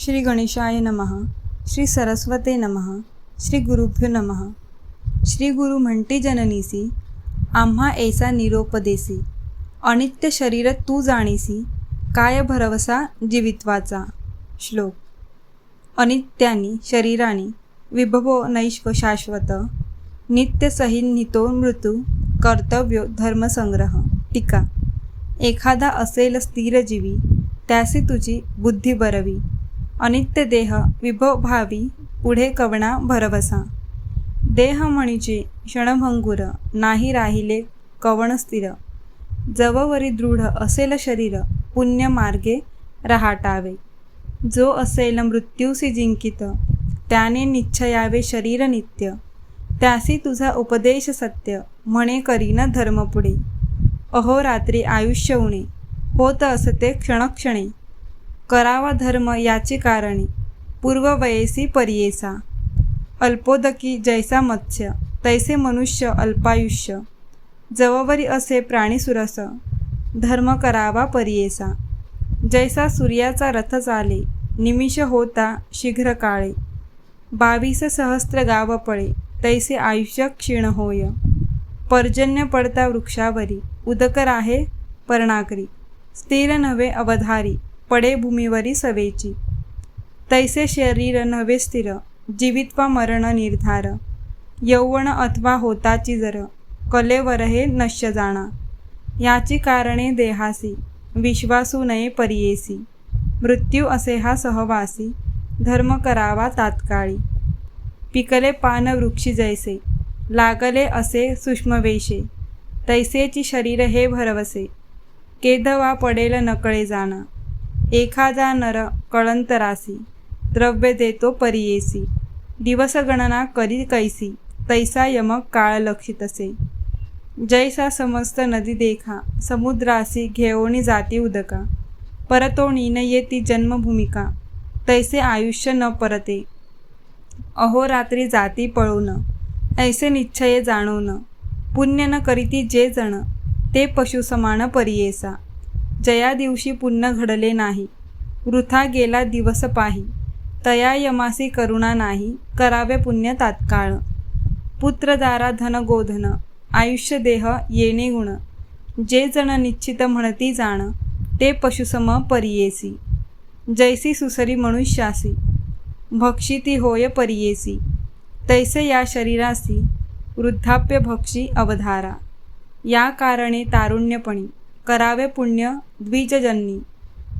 श्री गणेशाय नमः श्री सरस्वते नमः श्री गुरुभ्यो नमः। श्री गुरु म्हणते जननीसी आम्हा ऐसा निरोपदेसी। अनित्य शरीर तू जाणीसी काय भरवसा जीवित्वाचा। श्लोक। अनित्यानी शरीरानी विभवो नैश्व शाश्वत नित्यसहिन्नितो मृत्यू कर्तव्यो धर्मसंग्रह टीका। एखादा असेल स्थिरजीवी त्यासी तुझी बुद्धी बरवी अनित्य देह विभव भावी पुढे कवणा भरवसा. देह म्हणीचे क्षणभंगुर नाही राहिले कवण स्थिर. जववरी दृढ असेल शरीर पुण्य मार्गे रहाटावे. जो असेल मृत्यूसी जिंकित त्याने निश्चयावे शरीर नित्य. त्यासी तुझा उपदेश सत्य म्हणे करीन धर्म पुढे. अहोरात्री आयुष्य उणे. होत असते क्षणक्षणे. करावा धर्म याची कारणे. पूर्ववयसी परियेसा. अल्पोदकी जैसा मत्स्य. तैसे मनुष्य अल्पायुष्य. जववरी असे प्राणीसुरस धर्म करावा परियेसा. जैसा सूर्याचा रथ चाले निमिष होता शीघ्र काळे. बावीस सहस्त्र गाव पळे तैसे आयुष्य क्षीण होय. पर्जन्य पडता वृक्षावरी उदकर आहे पर्णाकरी. स्थिर नव्हे अवधारी. पडे भूमीवरी सवेची. तैसे शरीर नव्हे स्थिर जीवित्वा मरण निर्धार. यौवन अथवा होताची जर कलेवर हे नश्य जाणा. याची कारणे देहासी विश्वासू नये परियेसी. मृत्यू असे हा सहवासी धर्म करावा तात्काळी. पिकले पान वृक्षी जैसे लागले असे सूक्ष्मवेशे तैसेची शरीर हे भरवसे. केदवा पडेल नकळे जाणा. एखादा नर कळंतरासी द्रव्य देतो परियेसी दिवसगणना करी कैसी तैसा यमक काळ लक्षित असे जैसा समस्त नदी देखा समुद्रासी घेऊनी जाती उदका परतोणी न येती जन्मभूमिका तैसे आयुष्य न परते. अहोरात्री जाती पळून ऐसे निश्चय जाणवणं पुण्य न करीती जे जण ते पशुसमान परियेसा जया दिवशी पुन्हा घडले नाही. वृथा गेला दिवस पाही. तया यमासी करुणा नाही. करावे पुण्य तात्काळ. पुत्रदारा धन गोधन. आयुष्य देह येणे गुण. जे जण निश्चित म्हणती जाण ते पशुसम परियेसी. जैसी सुसरी मनुष्यासी भक्षिती होय परियेसी. तैसे या शरीरासी. वृद्धाप्य भक्षी अवधारा. या कारणे तारुण्यपणी. करावे पुण्य द्विजजननी.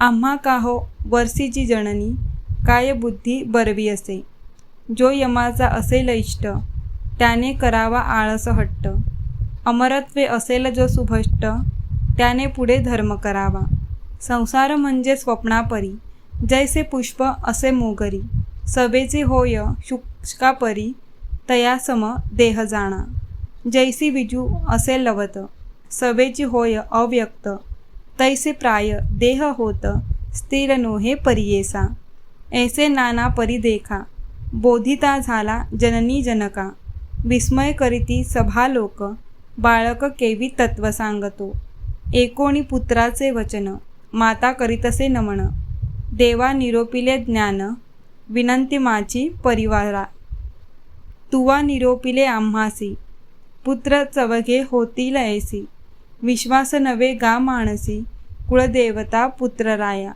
आम्हा काहो वर्षीची जननी काय बुद्धी बरवी असे. जो यमाचा असेल इष्ट त्याने करावा आळस हट्ट. अमरत्वे असेल जो सुभष्ट त्याने पुढे धर्म करावा. संसार म्हणजे स्वप्नापरी जैसे पुष्प असे मोगरी. सभेचे होय शुष्कापरी तया सम देह जाणा. जैसी विजू असे लवत. सभेची होय अव्यक्त. तैसे प्राय देह होत स्थिर नोहे परियेसा. ऐसे नाना परिदेखा बोधिता झाला जननी जनका. विस्मय करीती सभा लोक. बाळक केवी तत्व सांगतो. एकोणी पुत्राचे वचन. माता करीतसे नमन. देवा निरोपिले ज्ञान. विनंती माझी परिवारा. तुवा निरोपिले आम्हासी. पुत्र चवघे होतील ऐसी. विश्वास नवे गा माणसी कुळदेवता पुत्रराया.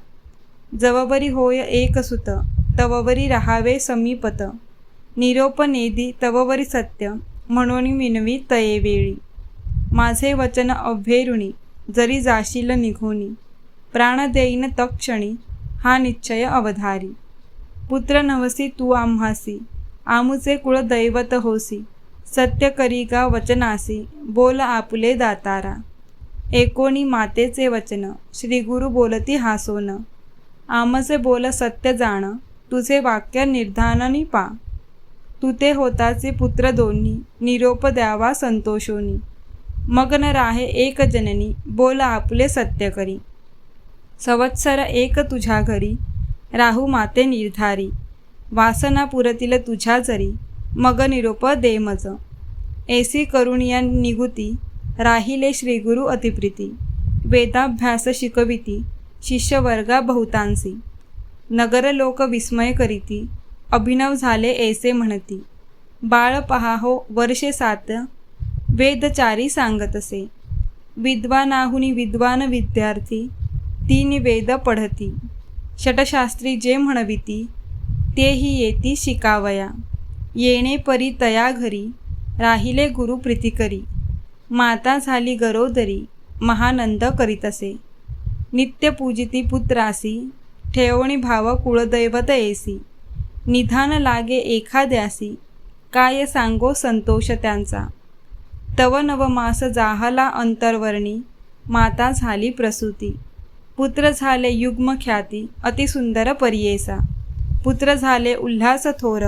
जवबरी होय एक सुत तववरी राहावे समीपत. निरोप नेदी तववरी सत्य म्हणून विनवी तये वेळी. माझे वचन अभ्येरुणी जरी जाशील निघोनी. प्राण देईन तक्षणी हा निश्चय अवधारी. पुत्र नवसी तू आम्हासी. आमुचे कुळ दैवत होसी. सत्य करी गा वचनासी बोल आपुले दातारा. एकोणी मातेचे वचन. श्री गुरु बोलती हासोन आमचे बोल सत्य जाण. तुझे वाक्य निर्धाननी पा. तू ते होताचे पुत्र दोन्ही. निरोप द्यावा संतोषोनी. मग्न राहे एक जननी. बोल आपले सत्य करी. संवत्सर एक तुझ्या घरी. राहू माते निर्धारी. वासना पुरतील तुझ्या जरी. मग निरोप दे मज. करुणिया निगुती राहिले श्रीगुरु अतिप्रीती. वेदाभ्यास शिकविती शिष्यवर्गा बहुतांसी. नगर लोक विस्मय करीती अभिनव झाले ऐसे म्हणती. बाळ पहाहो वर्षे सात वेदचारी सांगत असे विद्वानाहुनी विद्वान विद्यार्थी तीन वेद पढती. षटशास्त्री जे म्हणविती तेही येती शिकावया. येणे परी तया घरी राहिले गुरु प्रीतिकरी माता झाली गरोदरी महानंद करीत असे. नित्य पूजिती पुत्रासी ठेवणी भाव कुळदैवत येसी. निधान लागे एखाद्यासी काय सांगो संतोष त्यांचा. तव नवमास जाहला अंतर्वर्णी माता झाली प्रसूती. पुत्र झाले युग्म ख्याती अतिसुंदर परियेसा. पुत्र झाले उल्हास थोर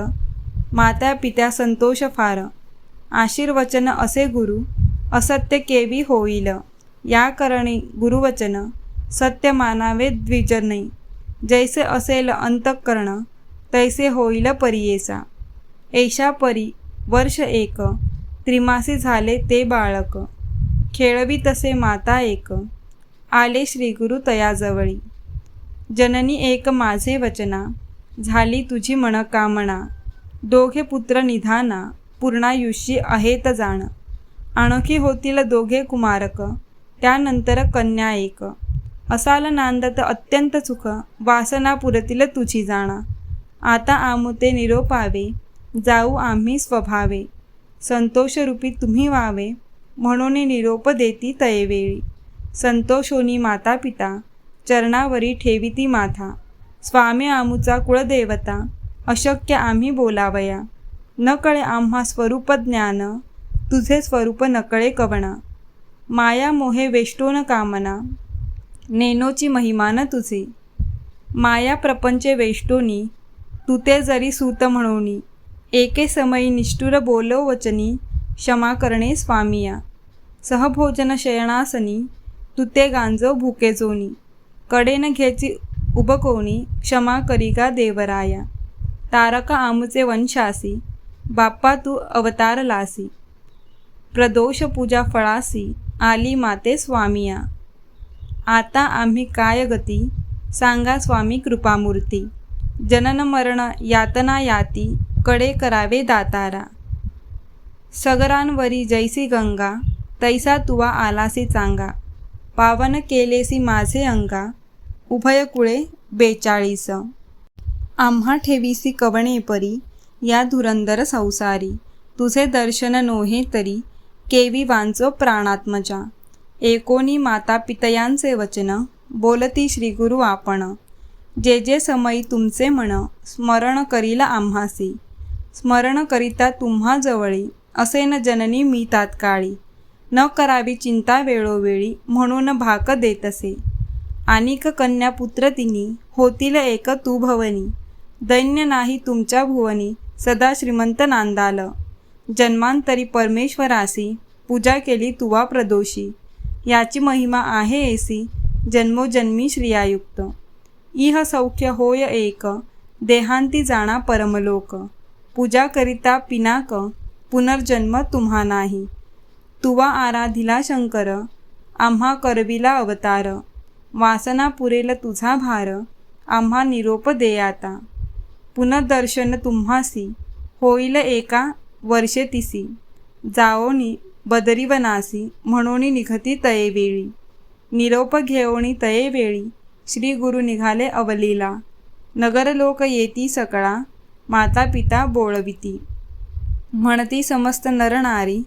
माता पित्या संतोष फार. आशीर्वचन असे गुरु असत्य केवी होईल. या करणी गुरुवचन सत्य मानावे द्विजने जैसे असेल अंतःकरण तैसे होईल परियेसा. ऐशा परी वर्ष एक. त्रिमासी झाले ते बाळक. खेळवी तसे माता एक. आले श्रीगुरु तयाजवळी. जननी एक माझे वचना. झाली तुझी मनकामना. दोघे पुत्र निधाना. पूर्णायुष्यी आहेत जाण. आणखी होतील दोघे कुमारक त्यानंतर कन्या एक असाल नांदत अत्यंत सुख वासना पुरतील तुझी जाणा. आता आमुते निरोपावे जाऊ आम्ही स्वभावे. संतोषरूपी तुम्ही व्हावे म्हणून निरोप देती तयवेळी. संतोषोनी माता पिता चरणावरी ठेविती माथा. स्वामी आमुचा कुळदेवता अशक्य आम्ही बोलावया. न कळे आम्हा स्वरूप ज्ञान तुझे स्वरूप नकळे कवणा. माया मोहे वेष्टोन कामना. नेनोची महिमान तुझे. माया प्रपंचे वेष्टोनी. तुते जरी सूत म्हणोनी. एके समयी निष्ठुर बोलो वचनी. क्षमा करणे स्वामिया. सहभोजन शयनासनी. तुते गांजो भुके जोनी. कडेन घ्यायची उबकोणी क्षमा करिगा देवराया. तारका आमुचे वंशासी बाप्पा तू अवतार लासी. प्रदोष पूजा फळासी आली माते स्वामिया. आता आम्ही काय गती? सांगा स्वामी कृपामूर्ती. जनन मरण यातना याती कडे करावे दातारा. सगरांवरी जैसी गंगा तैसा तुवा आलासी चांगा. पावन केलेसी माझे अंगा उभय कुळे बेचाळीस. आम्हा ठेवीसी कवणे परी या धुरंदर संसारी. तुझे दर्शन नोहे तरी केवी वांचो प्राणात्मजा. एकोणी माता पितयांचे वचन बोलती श्री गुरु आपण. जे जे समयी तुमचे म्हण स्मरण करील आम्हासी. स्मरण करिता तुम्हा जवळी असे न जननी मी तात्काळी. न करावी चिंता वेळोवेळी म्हणून भाक देत असे आणिक कन्या पुत्र तिनी होतील एक तू भवनी. दैन्य नाही तुमच्या भुवनी सदा श्रीमंत नांदाल. जन्मांतरी परमेश्वरासी पूजा केली तुवा प्रदोषी. याची महिमा आहे एसी जन्मोजन्मी श्रियायुक्त. इह सौख्य होय एक देहांती जाणा परमलोक. पूजा करिता पिनाक पुनर्जन्म तुम्हा नाही. तुवा आराधिला शंकर आम्हा करविला अवतार. वासना पुरेल तुझा भार आम्हा निरोप देयाता पुनर्दर्शन तुम्हासी होईल एका वर्षे तिसी जाओनी बदरीवनासी म्हणून निघती तयेवेळी निरोप घेवणी तयेवेळी श्री गुरु निघाले अवलीला. नगरलोक येती सकळा माता पिता बोळविती. म्हणती समस्त नरनारी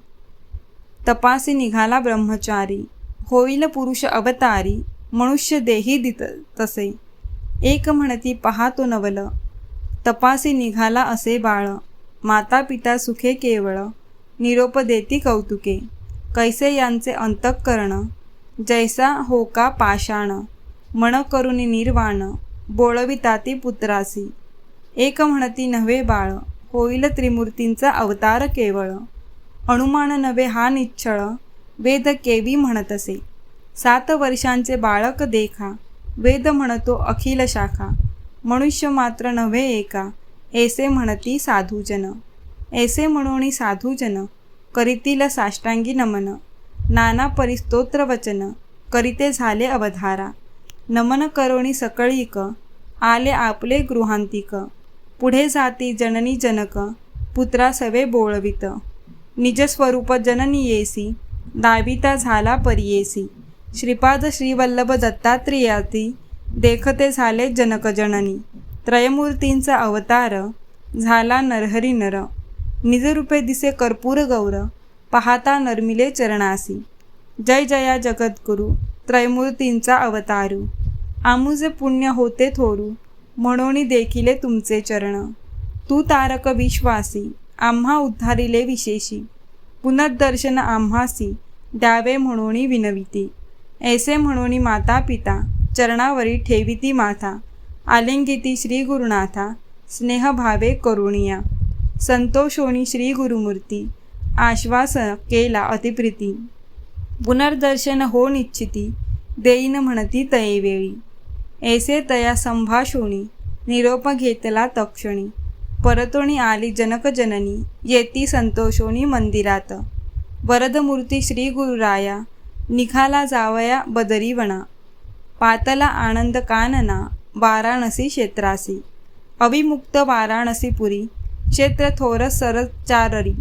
तपासी निघाला ब्रह्मचारी. होईल पुरुष अवतारी मनुष्य देही दित तसे. एक म्हणती पाहातो नवल. तपासी निघाला असे बाळ. माता पिता सुखे केवळ निरोप देती कौतुके. कैसे यांचे अंतःकरण जैसा होका पाषाण मन करुणी निर्वाण बोळविताती पुत्रासी. एक म्हणती नव्हे बाळ होईल त्रिमूर्तींचा अवतार केवळ. अनुमान नव्हे हा निच्छळ वेद केवी म्हणतसे. सात वर्षांचे बाळक देखा वेद म्हणतो अखिल शाखा. मनुष्य मात्र नव्हे एका ऐसे म्हणती साधूजन. ऐसे म्हणून साधूजन करीतील साष्टांगी नमन. नाना परिस्तोत्र वचन करीते झाले अवधारा. नमन करोणी सकळीक आले आपले गृहांतिक. पुढे जाती जननी जनक पुत्रा सवे बोळवित. निजस्वरूप जननी येसी दाविता झाला परियेसी श्रीपाद श्रीवल्लभ दत्तात्रेयाती देखते झाले जनक जननी. त्रयमूर्तींचा अवतार झाला नरहरी नर निजरूपे दिसे कर्पूर गौर पाहता नर्मिले चरणासी. जय जया जगद्गुरु त्रयमूर्तींचा अवतारू. आमुजे पुण्य होते थोरू म्हणून देखिले तुमचे चरण. तू तारक विश्वासी आम्हा उद्धारिले विशेषी. पुनर्दर्शन आम्हासी द्यावे म्हणून विनविती. ऐसे म्हणून माता पिता चरणावरी ठेविती माथा. आलिंगिती श्री गुरुनाथा स्नेहभावे करुणिया संतोषोणी श्री गुरुमूर्ती आश्वास केला अतिप्रीती पुनर्दर्शन हो निश्चिती देईन म्हणती तयेवेळी. ऐसे तया संभाषोणी निरोप घेतला तक्षणी परतोणी आली जनक जननी येती संतोषोणी मंदिरात. वरदमूर्ती श्री गुरुराया निघाला जावया बदरीवणा पातला आनंद कानना वाराणसी क्षेत्रासी. अविमुक्त वाराणसीपुरी क्षेत्र थोर सरचाररी.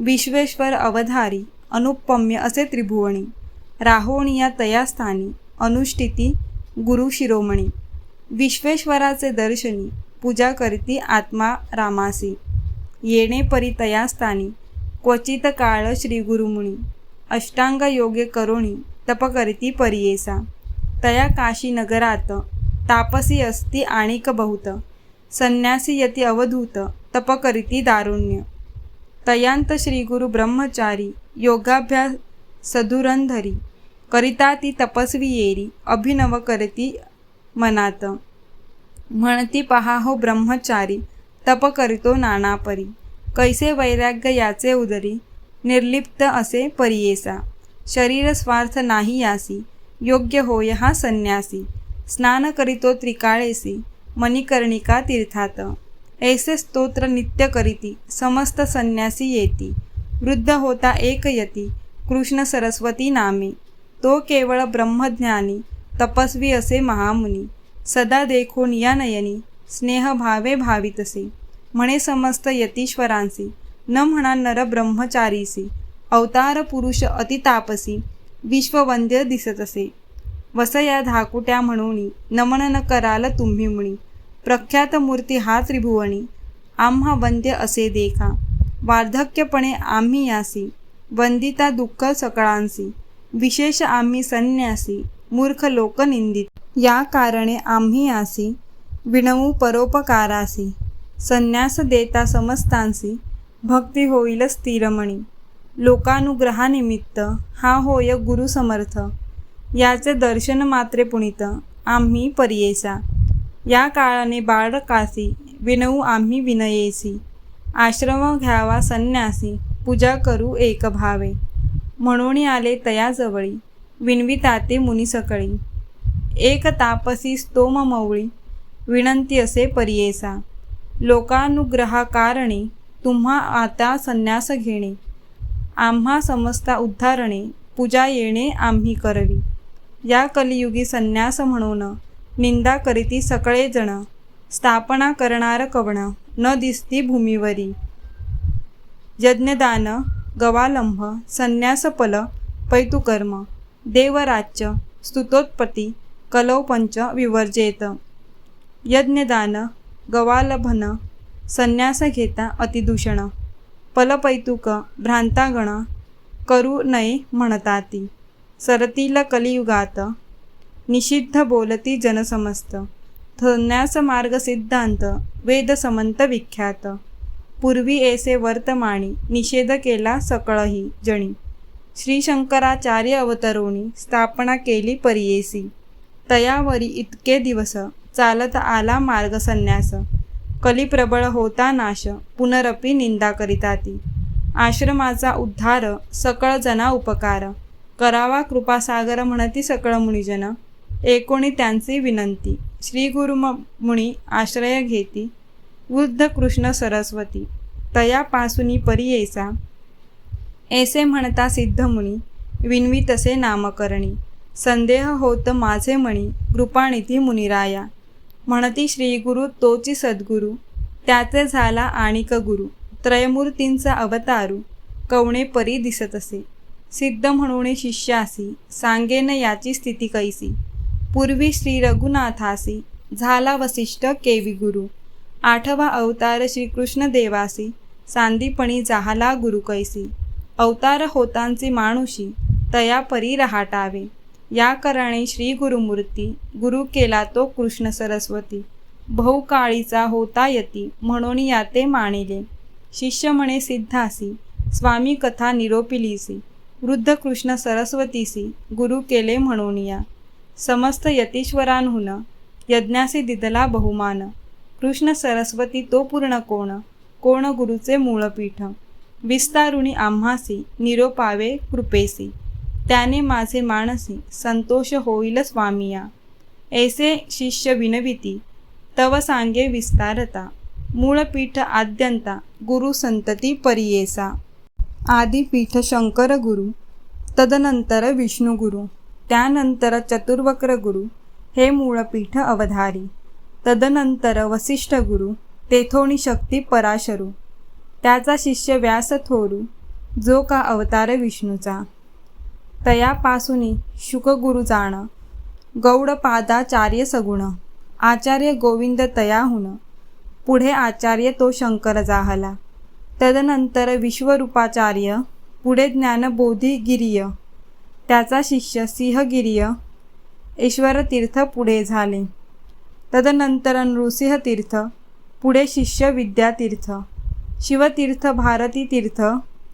विश्वेश्वर अवधारी अनुपम्य असे त्रिभुवणी राहोणिया तयास्थानी अनुष्ठिती गुरु शिरोमणी. विश्वेश्वराचे दर्शनी पूजा करती आत्मा रामासी. येणे परी तयास्थानी क्वचित काळ श्रीगुरुमुनी अष्टांग योगे करोणी तप करती परियेसा तया काशी नगरात तापसी असती आणिक बहुत। संन्यासी यती अवधूत तप करीती दारुण्य। तयांत श्रीगुरु ब्रह्मचारी योगाभ्यास सधुरंधरी करिता ती तपस्वी येरी अभिनव करती मनात। म्हणती पहा हो ब्रह्मचारी तप करीतो नानापरी। कैसे वैराग्य याचे उदरी निर्लिप्त असे परियेसा। शरीर स्वार्थ नाही यासी योग्य होय हा संन्यासी। स्नान करितो त्रिकाळेसी मणिकर्णिका तीर्थात. ऐसे स्तोत्र नित्य करीती समस्त संन्यासी येती. वृद्ध होता एक यती कृष्ण सरस्वती नामे. तो केवळ ब्रह्मज्ञानी तपस्वी असे महामुनी. सदा देखून या नयनी स्नेह भावे भावितसे. म्हणे समस्त यतीश्वरांसी न म्हणा नर ब्रह्मचारीसी अवतार पुरुष अतितापसी विश्ववंद्य दिसत असे वसया धाकुट्या म्हणून नमन न कराल तुम्ही मुणी प्रख्यात मूर्ती हा त्रिभुवनी. आम्हा वंद्य असे देखा. वार्धक्यपणे आम्ही यासी. वंदिता दुःख सकळांसी. विशेष आम्ही संन्यासी. मूर्ख लोक निंदित. या कारणे आम्ही आसी विणवू परोपकारासी. संन्यास देता समस्तांसी. भक्ती होईल स्थिरमणी. लोकानुग्रहानिमित्त हा होय गुरु समर्थ. याचे दर्शन मात्रे पुणित आम्ही परियेसा. या काळाने बाळकासी विनवू आम्ही विनयेसी. आश्रम घ्यावा संन्यासी पूजा करू एक भावे. म्हणून आले तयाजवळी विनविताते मुनी सकळी. एक तापसी स्तोम मवळी विनंती असे परियेसा. लोकानुग्रहाकारणे तुम्हा आता संन्यास घेणे. आम्हा समस्ता उद्धारणे पूजा येणे आम्ही करवी. या कलियुगी संन्यास म्हणून निंदा करीती सकळेजण स्थापना करणार कवण न दिसती भूमीवरी. यज्ञदान गवालंभ संन्यासपल पैतुकर्म देवराच्य स्तुतोत्पत्ती कलौपंच विवर्जेत. यज्ञदान गवालभन संन्यास घेता अतिदूषण पलपैतुक भ्रांतागण करू नये म्हणताती. सरतील कलियुगात निषिद्ध बोलती जनसमस्त. संन्यास मार्ग सिद्धांत वेद समंत विख्यात. पूर्वी एसे वर्तमानी निषेध केला सकळही जणी. श्री शंकराचार्य अवतरोणी स्थापना केली परियेसी. तयावरी इतके दिवस चालत आला मार्ग संन्यास कलिप्रबळ होता नाश पुनरपी निंदा करिताती. आश्रमाचा उद्धार सकळ जना उपकार. करावा कृपासागर म्हणती सकळ मुनिजन. एकोणी त्यांची विनंती. श्री गुरु मुनी आश्रय घेती. वृद्ध कृष्ण सरस्वती. तयापासुनी परी येसा. ऐसे म्हणता सिद्ध मुनी. विनवी तसे नामकरणी. संदेह होत माझे मणी. कृपाणिती मुनिराया. म्हणती श्रीगुरु तोची सद्गुरु. त्याचे झाला आणिक गुरु. त्रयमूर्तींचा अवतारू. कवणे परी दिसत असे. सिद्ध म्हणून शिष्यासी सांगेन याची स्थिती कैसी? पूर्वी श्री रघुनाथासी झाला वसिष्ठ केवी गुरु. आठवा अवतार श्रीकृष्ण देवासी सांदीपणी जाहला गुरु कैसी. अवतार होतांची माणुशी तया परी रहाटावे. या करणे श्री गुरुमूर्ती गुरु केला तो कृष्ण सरस्वती. बहुकाळीचा होता यती म्हणून याते मानिले. शिष्य म्हणे सिद्धासी स्वामी कथा निरोपिलीसी. वृद्ध कृष्ण सरस्वतीसी गुरु केले म्हणून या. समस्त यतीश्वरांहून यज्ञासी दिदला बहुमान. कृष्ण सरस्वती तो पूर्ण कोण? कोण गुरुचे मूळपीठ? विस्तारुणी आम्हासी निरोपावे कृपेसी. त्याने माझे मानसी संतोष होईल स्वामिया ऐसे शिष्य विनविती तव सांगे विस्तारता. मूळपीठ आद्यंता गुरु संतती परियेसा. आदिपीठ शंकर गुरु तदनंतर विष्णुगुरु त्यानंतर चतुर्वक्र गुरु हे मूळपीठ अवधारी. तदनंतर वसिष्ठ गुरु तेथोणी शक्ती पराशरू. त्याचा शिष्य व्यास थोरू जो का अवतार विष्णूचा. तयापासूनी शुकगुरु जाण गौडपादाचार्य सगुण आचार्य गोविंद तयाहुन पुढे आचार्य तो शंकर जाहला. तदनंतर विश्वरूपाचार्य पुढे ज्ञानबोधिगिरिय त्याचा शिष्य सिंहगिर्य ईश्वरतीर्थ पुढे झाले. तदनंतर नृसिंहतीर्थ पुढे शिष्य विद्यातीर्थ शिवतीर्थ भारतीतीर्थ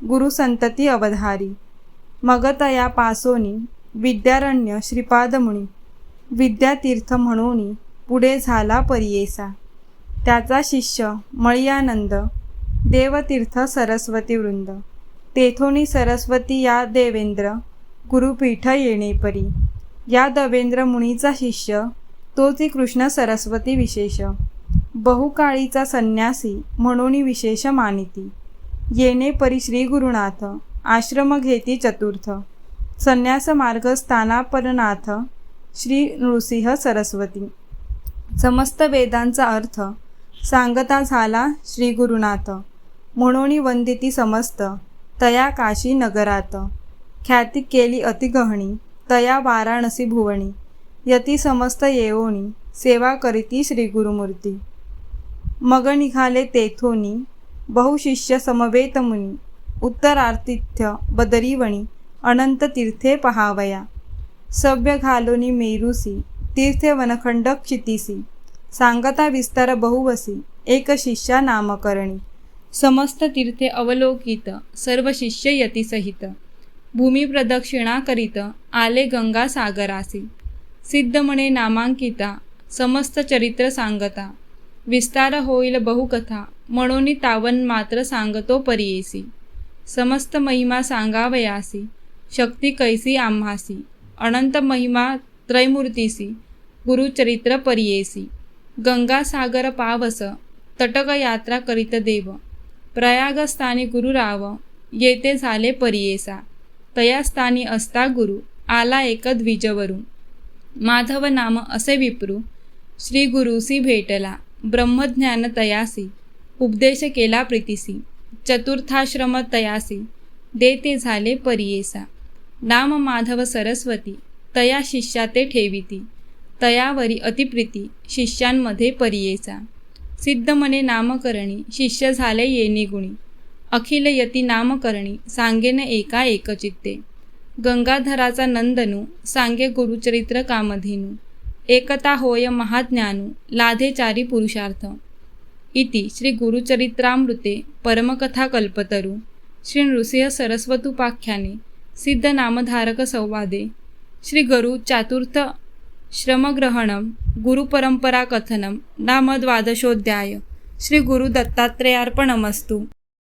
गुरुसंतती अवधारी मगतया पासोनी विद्यारण्य श्रीपादमुनी विद्यातीर्थ म्हणून पुढे झाला परियेसा. त्याचा शिष्य मळियानंद देवतीर्थ सरस्वती वृंद। तेथोनी सरस्वती या देवेंद्र गुरुपीठ येणे परी। या दवेंद्र मुनीचा शिष्य तोची कृष्ण सरस्वती विशेष। बहुकाळीचा संन्यासी म्हणून विशेष मानिती। येणे परी श्री गुरुनाथ आश्रम घेती चतुर्थ। संन्यास मार्ग स्थानापरनाथ श्री नृसिंह सरस्वती। समस्त वेदांचा अर्थ सांगता झाला श्री गुरुनाथ म्हणून वंदिती समस्त तया काशी नगरात. ख्याती केली अतिगहणी तया वाराणसी भुवणी यती समस्त येवोणी सेवा करीती श्री गुरुमूर्ती. मग निघाले तेथोनी बहुशिष्य समवेत मुनी. उत्तरार्तिथ्य बदरीवणी अनंत तीर्थे पहावया. सभ्य घालोनी मेरुसी तीर्थे वनखंड क्षितिसी सांगता विस्तार बहुवसी एक शिष्या नामकरणी. समस्त तीर्थे अवलोकित सर्व शिष्य यतीसहित. भूमी प्रदक्षिणा करीत आले गंगा सागरासी. सिद्ध नामांकिता समस्त चरित्र सांगता. विस्तार होईल बहुकथा म्हणून तावन मात्र सांगतो परियेसी. समस्त महिमा सांगावयासी शक्ती कैसी आम्हासी. अनंत महिमा त्रैमूर्तीसी गुरुचरित्र परियेसी. गंगासागर पावस तटक यात्रा करीत देव. प्रयागस्थानी गुरुराव येते झाले परियेसा. तयास्थानी असता गुरु आला एक द्विजवरू माधव नाम असे विप्रू. श्री गुरुसी भेटला ब्रह्मज्ञान तयासी. उपदेश केला प्रीतीसी. चतुर्थाश्रम तयासी. देते झाले परियेसा. नाम माधव सरस्वती तया शिष्या ते ठेविती. तयावरी अतिप्रीती शिष्यांमध्ये परियेचा सिद्ध मने नामकरणी शिष्य झाले येणे गुणी. अखिल यती नामकरणी सांगेन एका एकचित्ते. गंगाधराचा नंदनू सांगे गुरुचरित्र कामधेनू. एकता होय महाज्ञानू लाधेचारी पुरुषार्थ. इति श्री गुरुचरित्रामृते परमकथा कल्पतरू. श्री नृसिंह सरस्वतुपाख्याने सिद्ध नामधारक संवादे. श्री गुरु चातुर्थ श्रमग्रहणं गुरुपरम्पराकथनं नाम द्वादशोध्याय श्री